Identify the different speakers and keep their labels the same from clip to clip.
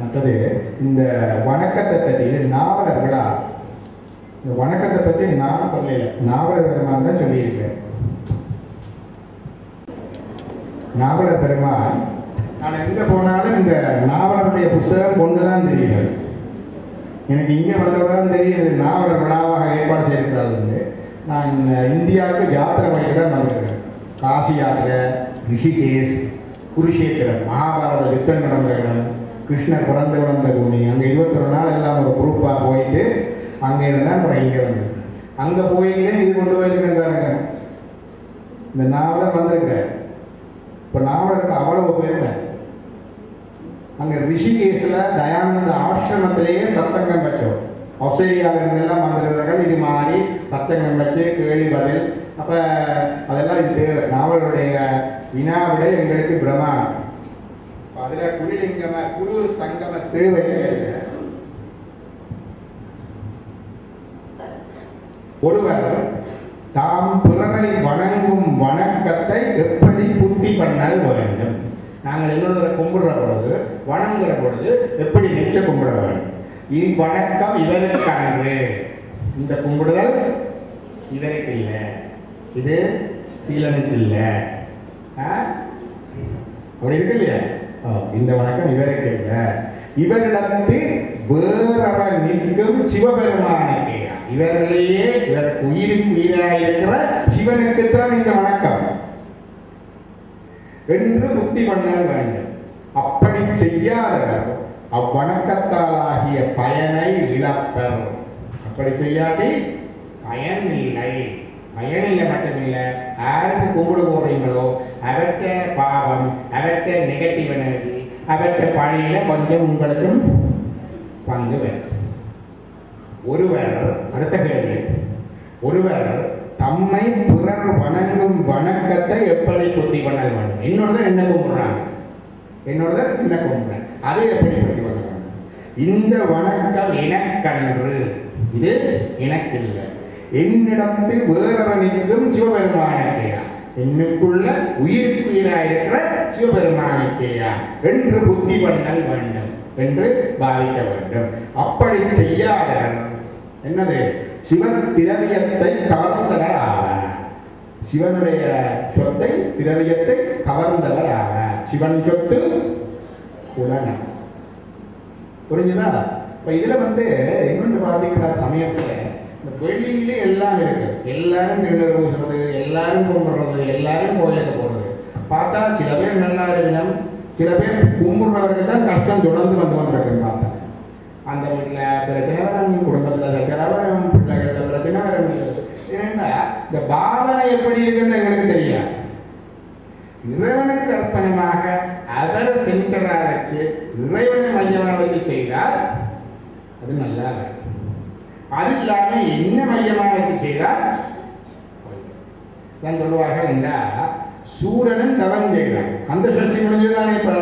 Speaker 1: அடுத்தது இந்த வணக்கத்தை பற்றி இது இந்த வணக்கத்தை பற்றி நான் சொல்லல. நாவலர் பெருமான் தான் சொல்லியிருக்கேன் நாவலர் பெருமான் நான் எங்கே போனாலும் இந்த நாவலருடைய புத்தகம் கொண்டு தான் தெரியும். எனக்கு இங்கே வந்தவுடன் தெரியும் இது நாவலர் விழாவாக ஏற்பாடு செய்திருக்கிறார்கள் நான் இந்தியாவுக்கு யாத்திரை பண்ணிட்டு தான் வந்திருக்கிறேன் காசி யாத்திரை ரிஷிகேஷ் குருஷேத்திரம் மகாபாரத யுத்தம் நடந்த இடம். கிருஷ்ண பிறந்த வளர்ந்த பூமி. அங்கே இருபத்தொரு நாள் எல்லாம் ஒரு குரூப்பாக போயிட்டு அங்கே இருந்தால் அப்புறம் இங்கே வந்து அங்கே போயிங்களே இது கொண்டு போயிருக்கேன் இந்த நாவலர் வந்திருக்கார். இப்போ நாவலருக்கு அவ்வளவு பெருமை அங்கே ரிஷிகேஷில் தயானந்த ஆசிரமத்திலேயே சத்தங்கம் வச்சோம் ஆஸ்திரேலியாவில் இருந்தெல்லாம் வந்திருக்கிறார்கள் இது மாதிரி சத்தங்கம் வச்சு கேள்வி பதில். அப்போ அதெல்லாம் இது தேவை. நாவலுடைய வினாவிட எங்களுக்கு பிரமாணம். அதுல குருலிங்கம குரு சங்கம சேவையே ஒருவர் தாம் பிறரை வணங்கும் வணக்கத்தை எப்படி புத்தி பண்ணல் வேண்டும். நாங்கள் இன்னொரு கும்பிடுற பொழுது வணங்குற பொழுது எப்படி நிச்ச கும்பிட வேண்டும்? இது வணக்கம் இவருக்கானது. இந்த கும்பிடுதல் இவருக்கு இல்லை. இது சீலனுக்கு இல்லை. அப்படி இருக்கு இல்லையா? இந்த வணக்கம் இவரை கேட்க இவரிடத்து வேறவர் நிற்கும் சிவபெருமானுக்கு இவர்களையே இவருக்கு உயிருக்கு உயிராயிருக்கிற சிவனுக்குத்தான் இந்த வணக்கம். என்று புத்தி பண்ணல் வேண்டும். அப்படி செய்யாதவர் அவ்வணக்கத்தாலாகிய பயனை இழப்பர். அப்படி செய்யாட்டி பயன் இல்லை. பயன் மட்டுமில்லை. யாருக்கு கும்பிட போறீங்களோ அவற்ற பாவம் அவற்ற நெகட்டிவ் எனர்ஜி அவற்ற பணியில கொஞ்சம் உங்களுக்கும் பங்கு வரும் ஒருவர் அடுத்த கேள்வி. ஒருவர் தம்மை பிறர் வணங்கும் வணக்கத்தை எப்படி புத்தி பண்ண வேண்டும்? என்னோட என்ன கும்பிடுறாங்க? என்னோட என்ன கும்பிடுறேன் அதை எப்படி புத்தி பண்ண வேண்டும்? இந்த வணக்கம் எனக்கன்று இது எனக்கு இல்லை என்னிடத்து வேறவனுக்கும் சிவபெருமானுக்கையா என்னுக்குள்ள உயிருக்கு உயிராயிருக்கிற சிவபெருமானுக்கையா என்று புத்தி பண்ணல் வேண்டும் என்று பாவிக்க வேண்டும். அப்படி செய்யாத என்னது? சிவன் திரவியத்தை கவர்ந்தவர் ஆவார் சிவனுடைய சொத்தை திரவியத்தை கவர்ந்தவர் ஆவார் சிவன் சொத்து உலகம். புரிஞ்சுதா? இப்ப இதுல வந்து இன்னொன்று பாதிக்கிற சமயத்துல இந்த வெளியிலே எல்லாம் இருக்கு. எல்லாரும் திருநெல் ஊசுறது எல்லாரும் கும்பிடுறது எல்லாரும் கோயிலுக்கு போறது. பார்த்தா சில பேர் நல்லா இருக்கணும் சில பேர் கும்பிடுறவருக்கு தான் கஷ்டம் தொடர்ந்து வந்து கொண்டிருக்குன்னு பார்த்தா அந்த வீட்டில் பிரச்சனை வரும் குடும்பத்தில் பிரச்சனை வரும் பிள்ளைகளில் பிரச்சனை வரும் ஏன்னா இந்த பாவனை எப்படி இருக்குன்னு எங்களுக்கு தெரியாது. இறைவனுக்கு அர்ப்பணமாக அவர் சென்டராக வச்சு இறைவனை மையமாக வச்சு செய்தால் அது நல்லா இருக்கும். அது இல்லாம என்ன மையமாக வச்சு செய்தால் தான் சொல்லுவாக என்றா சூரனும் தவம் செய்தான் அந்த சஷ்டி முடிஞ்சதுதானே இப்ப?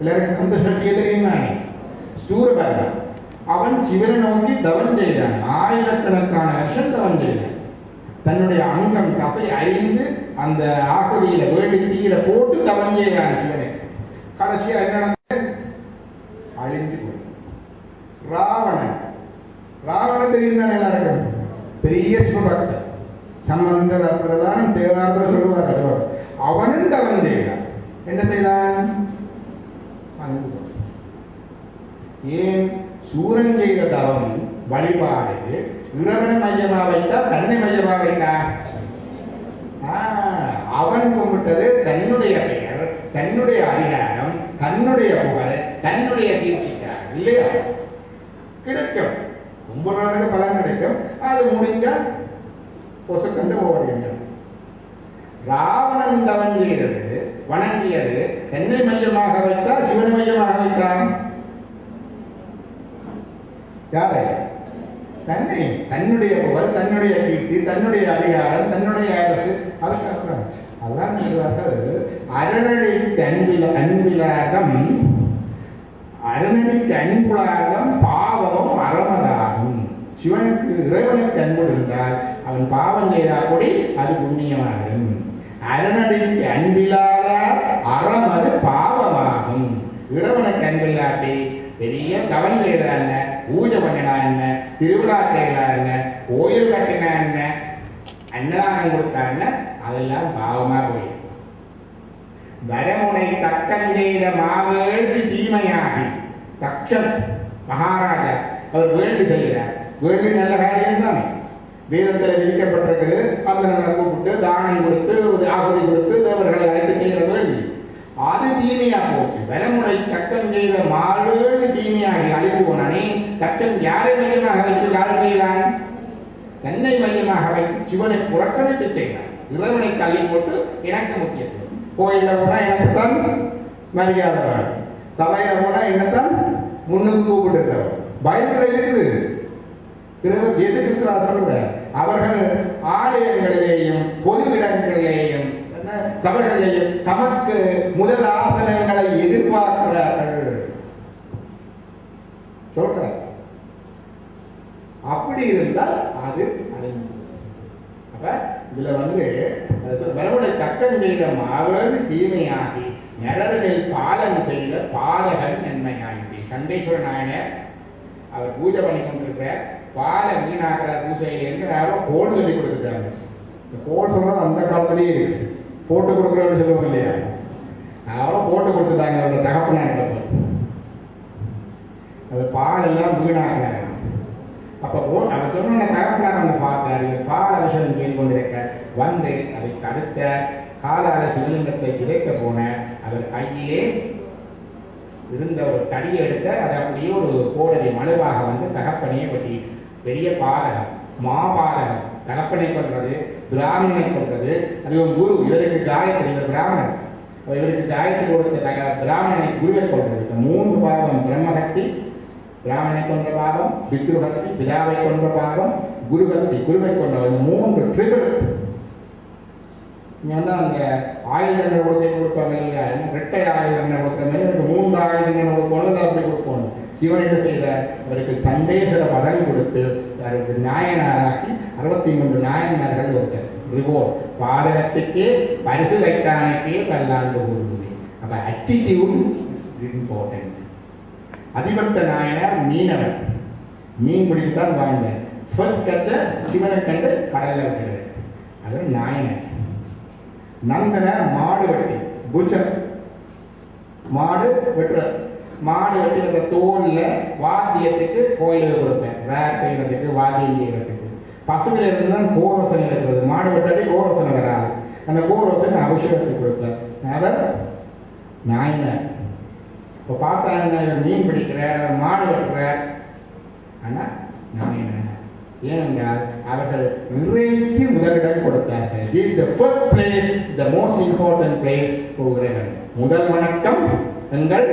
Speaker 1: எல்லாருக்கும் அந்த சஷ்டியை தெரியும் தானே சூரபர்மன் அவன் சிவனை நோக்கி தவம் செய்தான். ஆயிரக்கணக்கான வருஷம் தவம் செய்தான். தன்னுடைய அங்கம் கசை அறிந்து அந்த ஆக்கடியில வேடி தீயில போட்டு தவம் செய்தான் சிவனை. கடைசியா என்ன நடந்தது? அழிஞ்சு போய். ராவணன் ராவணன் தெரியுதுதான் எல்லாருக்கும்? பெரிய சிவபக்தன். சம்பந்தர் அப்புறம் தேவாரத்தில் சொல்லுவார் அவனும் தவன் செய்தான் என்ன செய்தான்? ஏன்? சூரன் செய்த தவம் வழிபாடு இறைவனை மையமா வைத்தா தன்னை மையமா வைத்தா அவன் கும்பிட்டது தன்னுடைய பெயர் தன்னுடைய அதிகாரம் தன்னுடைய புகழ் தன்னுடைய கீர்த்திக்கார் இல்லையா? கிடைக்கும். ரொம்ப கும்பிடுறவருக்கு பலன் கிடைக்கும். அது முடிஞ்சா பொசுக்கண்டு போவீங்க ராவணன் தவங்கியது வணங்கியது. என்னை மையமாக வைத்தா சிவன் மையமாக வைத்தா யாரை? தன்னை. தன்னுடைய புகழ் தன்னுடைய கீர்த்தி தன்னுடைய அதிகாரம் தன்னுடைய அரசு. அதுக்கப்புறம் அதான் சொல்வார்கள் அரணழிக்கு அன்பில அன்பிலாகம் அரணழிக்கு அன்புலாகம் பாவமும் அறமதாகும் சிவனுக்கு இறைவனுக்கு அன்பு இருந்தால் அவன் பாவம் செய்தால் கூடி அது புண்ணியமாகும். அரணனுக்கு அன்பிலாத அறம் அது பாவமாகும். இறைவனுக்கு அன்பில்லாட்டி பெரிய கவனம் செய்தா என்ன? பூஜை பண்ணினா என்ன? திருவிழா செய்தா என்ன? கோயில் கட்டினா என்ன? அன்னதானம் கொடுத்தா என்ன? அதெல்லாம் பாவமா போயிடும். வரமுனை தக்கம் செய்த மாவேள்வி தீமையாகி தக்ஷன் மகாராஜா அவர் வேள்வி செய்கிறார். வேள்வி நல்ல காரியம் தானே. வேதத்தில் விதிக்கப்பட்டிருக்குது அந்த கூப்பிட்டு தானம் கொடுத்து ஒரு ஆகுதி கொடுத்து தேவர்களை அழைத்து செய்கிற வேள்வி அது தீமையா போச்சு. வரமுனை தக்கம் செய்த மாவேள்வி தீமையாக அழிந்து போனானே தக்கம் யாரை மையமாக வைத்து யார் செய்தான்? தன்னை மையமாக வைத்து சிவனை புறக்கணித்து செய்தான். இறைவனை தள்ளி போட்டு எனக்கு முக்கியத்துவம். கோயிலில் போனா என்னத்தான்? மரியாதை வேணும் சபையில போனா என்னத்தான்? முன்னுக்கு கூப்பிட்டு பைபிள் இருக்குது. இறைவன் இயேசு கிறிஸ்துவ சொல்ற அவர்கள் ஆலயங்களிலேயும் பொது இடங்களிலேயும் சபைகளிலேயும் தமக்கு முதல் ஆசனங்களை எதிர்பார்க்கிறார்கள். சொல்ற அப்படி இருந்தால் அது அழிந்து அப்ப இதுல வந்து வரவுடைய தக்கன் செய்த மாவன் தீமையாகி நிழலில் பாலம் செய்த பாதகன் நன்மையாகி கண்டேஸ்வர நாயனர் அவர் பூஜை பண்ணி கொண்டிருக்கிறார். பாலை வீணாகிற பூஜையில் என்று கோல் சொல்லி கொடுத்துட்டாங்க. இந்த கோல் சொல்றது அந்த காலத்திலேயே இருக்கு. போட்டு கொடுக்குறவங்க சொல்லுவோம் இல்லையா? அவரும் போட்டு கொடுத்துட்டாங்க அவரோட தகப்பனார் அது பால் எல்லாம் வீணாகிறாங்க அப்போ அவர் சொன்ன தகப்பனார் வந்து பார்த்தார் இவர் பால் அவசரம் செய்து கொண்டிருக்க வந்து அதை தடுத்த காலால சிவலிங்கத்தை சிதைக்க போன அவர் கையிலே இருந்த ஒரு தடியை எடுத்த அதை அப்படியே ஒரு கோடதி மனுவாக வந்து தகப்பனையே பற்றி பெரிய பாதகம் மாபாதகம் தகப்பனை கொன்றது பிராமணனை கொன்றது அது ஒரு குரு இவருக்கு காயத்ரி இவர் பிராமணன். இவருக்கு காயத்ரி கொடுத்த தக பிராமணனை குருவை சொல்றது இந்த மூன்று பாவம் பிரம்மகத்தி பிராமணனை கொன்ற பாவம் பித்ருகத்தி பிதாவை கொன்ற பாவம் குருகத்தி குருவை கொண்ட இந்த மூன்று ட்ரிபிள். இங்க வந்து அந்த ஆயுள் எண்ணெய் கொடுக்க கொடுப்பாங்க இல்லையா? ரெட்டை ஆயுள் எண்ணெய் கொடுக்குற மாதிரி எனக்கு ஆயுள் தண்டனை கொடுக்கணும் அதை அப்படி கொடுக்கணும் சிவன் என்ன செய்தார்? அவருக்கு சந்தேசர பதவி கொடுத்து அவருக்கு நாயனாராக்கி அறுபத்தி மூன்று நாயன்மார்கள் ஒருத்தர் ரிவோர்ட் பாதகத்துக்கே பரிசு வைத்தானுக்கே பல்லாண்டு கூறுது அப்ப அட்டிடியூட் இம்பார்ட்டன்ட் அதிபத்த நாயனார் மீனவன். மீன் பிடித்து தான் வாழ்ந்தார் ஃபர்ஸ்ட் கச்ச சிவனை கண்டு கடல்ல விட்டுறார். அது நாயனர் நந்தன மாடு வெட்டி பூச்சர் மாடு வெட்டுறது மாடு வெட்டி அந்த தோல்ல வாத்தியத்துக்கு கோயிலுக்கு கொடுப்பேன். வேர் செய்யறதுக்கு வாத்தியம் செய்யறதுக்கு. பசுவில இருந்து தான் கோரசனை இருக்கிறது. மாடு வெட்டாடி கோரசனை வராது. அந்த கோரசனை அபிஷேகத்துக்கு கொடுப்பேன். அவர் நாயனர். இப்போ பார்த்தா என்ன மீன் பிடிக்கிற மாடு வெட்டுற ஆனா நாயனர். ஏனென்றால் அவர்கள் நிறைக்கு முதலிடம் கொடுத்தார்கள். Give the first place the most important place போகிறேன் முதல் வணக்கம் எங்கள்